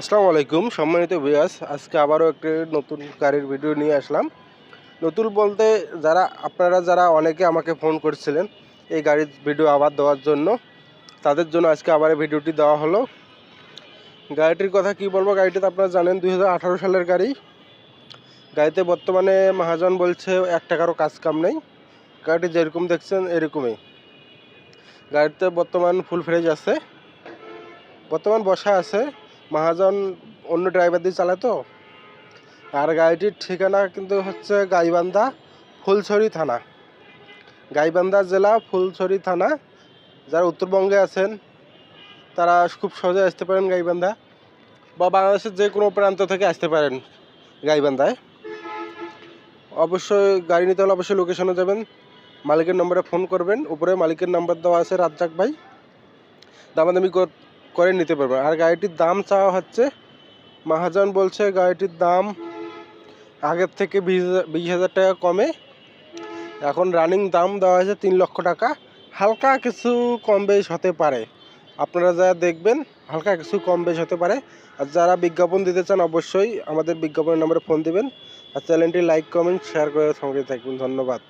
আসসালামু আলাইকুম, সম্মানিত বিয়াস আজকে আবারও একটি নতুন গাড়ির ভিডিও নিয়ে আসলাম। নতুন বলতে যারা, আপনারা যারা অনেকে আমাকে ফোন করছিলেন এই গাড়ির ভিডিও আবার দেওয়ার জন্য, তাদের জন্য আজকে আবার ভিডিওটি দেওয়া হলো। গাড়িটির কথা কি বলব, গাড়িটা আপনারা জানেন দু হাজার আঠারো সালের গাড়ি। গাড়িতে বর্তমানে মহাজন বলছে এক টাকারও কাজ কাম নেই। গাড়িটি যেরকম দেখছেন, এরকমই। গাড়িতে বর্তমান ফুল ফ্রেজ আছে। বর্তমান বসা আছে। মহাজন অন্য ড্রাইভার দিয়ে চালায় তো আর গাড়িটির ঠিকানা কিন্তু হচ্ছে গাইবান্ধা, ফুলছড়ি থানা। গাইবান্ধা জেলা, ফুলছড়ি থানা। যারা উত্তরবঙ্গে আছেন, তারা খুব সহজে আসতে পারেন গাইবান্ধা বা বাংলাদেশের যে কোনো প্রান্ত থেকে আসতে পারেন গাইবান্ধায়। অবশ্যই গাড়ি নিতে হলে অবশ্যই লোকেশনে যাবেন। মালিকের নম্বরে ফোন করবেন। উপরে মালিকের নাম্বার দেওয়া আছে রাজ্জাক ভাই। দামাদামি কর- নিতে পারবেন আর গাড়িটির দাম চাওয়া হচ্ছে, মহাজন বলছে গাড়িটির দাম আগের থেকে বিশ হাজার টাকা কমে। এখন রানিং দাম দেওয়া হয়েছে তিন লক্ষ টাকা। হালকা কিছু কম বেশ হতে পারে। আপনারা যারা দেখবেন, হালকা কিছু কম বেশ হতে পারে। আর যারা বিজ্ঞাপন দিতে চান অবশ্যই আমাদের বিজ্ঞাপনের নম্বরে ফোন দিবেন। আর চ্যানেলটি লাইক কমেন্ট শেয়ার করে সঙ্গে থাকবেন ধন্যবাদ।